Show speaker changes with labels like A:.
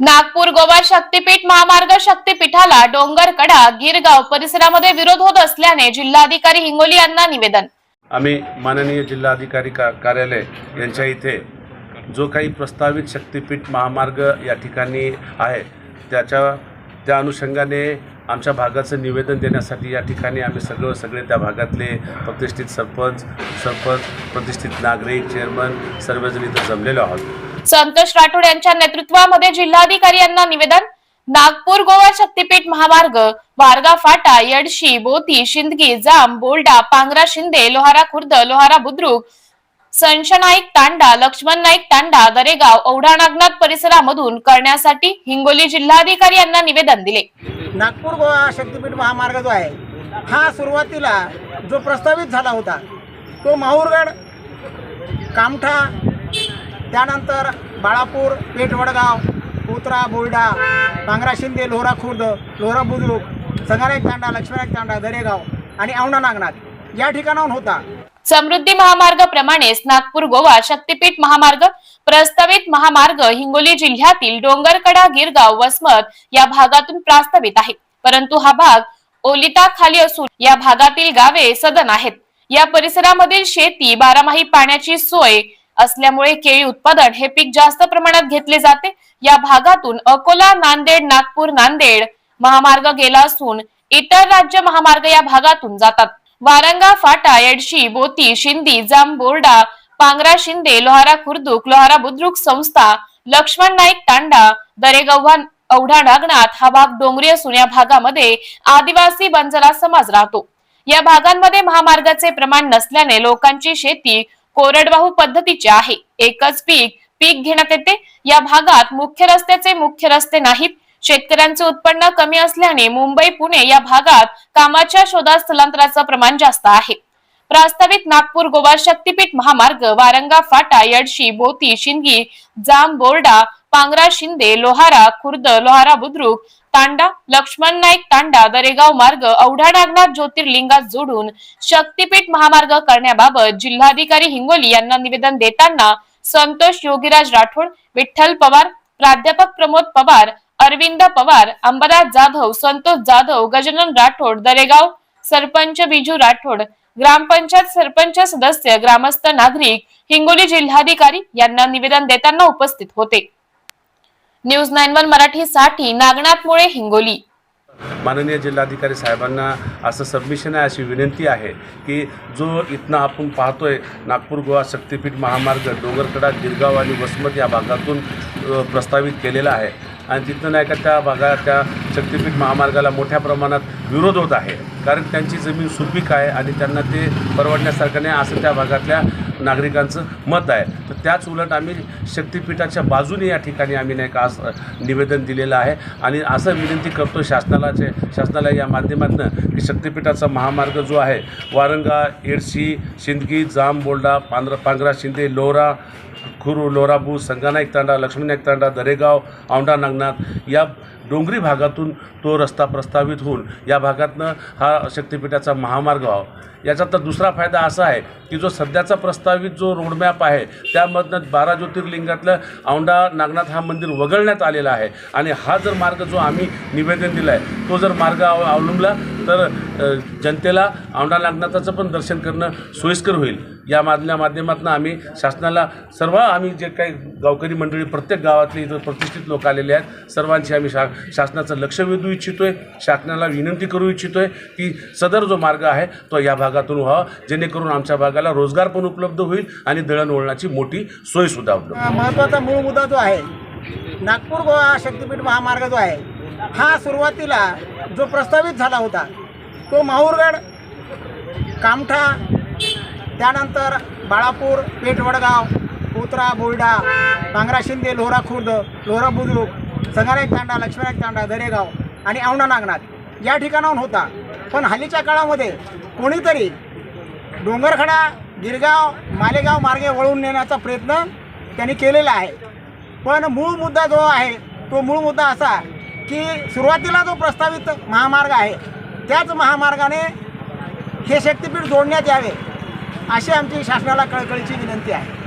A: नागपूर गोवा शक्तीपीठ महामार्ग शक्तीपीठाला डोंगरकडा गिरगाव परिसरामध्ये विरोध होत असल्याने जिल्हाधिकारी हिंगोली यांना निवेदन.
B: आम्ही माननीय जिल्हाधिकारी का कार्यालय यांच्या इथे जो काही प्रस्तावित शक्तिपीठ महामार्ग या ठिकाणी आहे त्याच्या त्या अनुषंगाने आमच्या भागाचं निवेदन देण्यासाठी या ठिकाणी आम्ही सगळं सगळे त्या भागातले प्रतिष्ठित सरपंच सरपंच प्रतिष्ठित नागरिक चेअरमन सर्वजण इथं जमलेलो आहोत.
A: संतोष राठोड यांच्या नेतृत्वामध्ये जिल्हाधिकारी यांना निवेदन नागपूर गोवा शक्तीपीठ महामार्ग वारगा फाटा येडशी बोती शिंदगी जाम बोल्डा पांगरा शिंदे लोहारा खुर्द लोहारा बुद्रुक संशनाईक तांडा लक्ष्मण नाईक तांडा दरेगाव औढा नागनाथ परिसरामधून करण्यासाठी हिंगोली जिल्हाधिकारी यांना निवेदन दिले.
C: नागपूर गोवा शक्तीपीठ महामार्ग जो आहे हा सुरुवातीला जो प्रस्तावित झाला होता तो माहूरगड कामठा त्यानंतर बाळापूर पेठवडगाव उतरा बोर्डा भांगरा शिंदे लोहरा खुर्द लोहरा बुद्रुक संगारेक तांडा लक्ष्मणाक तांडा दरेगाव आणि औंढा नागनाथ या ठिकाणाहून होता.
A: समृद्धी महामार्ग प्रमाणेच नागपूर गोवा शक्तीपीठ महामार्ग प्रस्तावित महामार्ग हिंगोली जिल्ह्यातील डोंगरकडा गिरगाव वसमत या भागातून प्रस्तावित आहे परंतु हा भाग ओलिता खाली असून या भागातील गावे सदन आहेत. या परिसरामधील शेती बारामाही पाण्याची सोय असल्यामुळे केळी उत्पादन हे पीक जास्त प्रमाणात घेतले जाते. या भागातून अकोला नांदेड नागपूर नांदेड महामार्ग गेला असून इतर राज्य महामार्ग या भागातून जातात. वारंगा फाटा येडशी बोती शिंदी जाम बोर्डा पांगरा शिंदे लोहारा खुर्दुक लोहारा बुद्रुक संस्था लक्ष्मण नाईक तांडा दरेगव्हा औढा नागनाथ हा भाग डोंगरी असून या भागामध्ये आदिवासी बंजारा समाज राहतो. या भागांमध्ये महामार्गाचे प्रमाण नसल्याने लोकांची शेती कोरडवाहू पद्धतीची आहे. एकच पीक पीक घेण्यात येते. या भागात मुख्य रस्त्याचे मुख्य रस्ते नाहीत. शेतकऱ्यांचे उत्पन्न कमी असल्याने मुंबई पुणे या भागात कामाच्या शोधात स्थलांतराचं प्रमाण जास्त आहे. प्रस्तावित नागपूर गोवा शक्तीपीठ महामार्ग वारंगा फाटा यडशी बोती शिंदगी जाम बोर्डा पांगरा शिंदे लोहारा खुर्द लोहारा बुद्रुक तांडा लक्ष्मण नाईक तांडा दरेगाव मार्ग औढा नागनाथ ज्योतिर्लिंगात जोडून शक्तीपीठ महामार्ग करण्याबाबत जिल्हाधिकारी हिंगोली यांना निवेदन देताना संतोष योगीराज राठोड विठ्ठल पवार प्राध्यापक प्रमोद पवार अरविंद पवार अंबराज जाधव संतोष जाधव गजानन राठोड दरेगाव सरपंच बिजू राठोड ग्रामपंचायत सरपंच सदस्य ग्रामस्थ नागरिक हिंगोली जिल्हाधिकारी यांना निवेदन देताना उपस्थित होते. न्यूज नाईन वन मराठी साठी नागनाथ मुळे हिंगोली.
B: माननीय जिल्हाधिकारी साहेबांना असं सबमिशन आहे अशी विनंती आहे की जो इथनं आपण पाहतोय नागपूर गोवा शक्तीपीठ महामार्ग डोंगरकडा गिरगाव आणि वसमत या भागातून प्रस्तावित केलेला आहे आणि तिथनं नाही का त्या भागात त्या शक्तीपीठ महामार्गाला मोठ्या प्रमाणात विरोध होत आहे. कारण त्यांची जमीन सुपीक आहे आणि त्यांना ते परवडण्यासारखं नाही. असं त्या भागातल्या नागरिकांचं मत आहे. तर त्याच उलट आम्ही शक्तिपीठाच्या बाजूने या ठिकाणी आम्ही नाही का निवेदन दिलेलं आहे. आणि असं विनंती करतो शासनालाचे शासनाला या माध्यमातून की शक्तिपीठाचा महामार्ग जो आहे वारंगा एडशी शिंदगी जाम बोल्डा पांढरा पांघरा शिंदे लोहरा खुरू लोराबू संगानाईक तांडा लक्ष्मीनायक तांडा दरेगाव औंढा नागनाथ या डोंगरी भागातून तो रस्ता प्रस्तावित होऊन या भागातनं हा शक्तिपीठाचा महामार्ग व्हावा. याचा तर दुसरा फायदा असा आहे की जो सध्याचा प्रस्तावित जो रोडमॅप आहे त्यामधनं बारा ज्योतिर्लिंगातलं औंढा नागनाथ हा मंदिर वगळण्यात आलेला आहे. आणि हा जर मार्ग जो आम्ही निवेदन दिला आहे तो जर मार्ग अव अवलंबला तर जनतेला औंढा नागनाथाचं पण दर्शन करणं सोयीस्कर होईल. या माधल्या माध्यमातून आम्ही शासनाला सर्व आम्ही जे काही गावकरी मंडळी प्रत्येक गावातले इथं प्रतिष्ठित लोक आलेले आहेत सर्वांशी आम्ही शा शासनाचं लक्ष वेधू इच्छितो आहे शासनाला विनंती करू इच्छितो आहे की सदर जो मार्ग आहे तो या भागातून व्हावा जेणेकरून आमच्या भागाला रोजगार पण उपलब्ध होईल आणि दळणवळणाची मोठी सोयसुद्धा उपलब्ध
C: महत्त्वाचा मूळ मुद्दा जो आहे नागपूर गोवा शक्तीपीठ महामार्ग जो आहे हा सुरुवातीला जो प्रस्तावित झाला होता तो माहूरगड कामठा त्यानंतर बाळापूर पेठवडगाव उतरा बोर्डा पांगरा शिंदे लोहरा खुर्द लोहरा बुद्रुक संगारायक तांडा लक्ष्मणाक तांडा दरेगाव आणि औंढा नागनाथ या ठिकाणाहून होता. पण हल्लीच्या काळामध्ये कोणीतरी डोंगरखडा गिरगाव मालेगाव मार्गे वळवून नेण्याचा प्रयत्न त्यांनी केलेला आहे. पण मूळ मुद्दा जो आहे तो मूळ मुद्दा असा की सुरुवातीला जो प्रस्तावित महामार्ग आहे त्याच महामार्गाने हे शक्तीपीठ जोडण्यात यावे अशी आमची शासनाला कळकळीची विनंती आहे.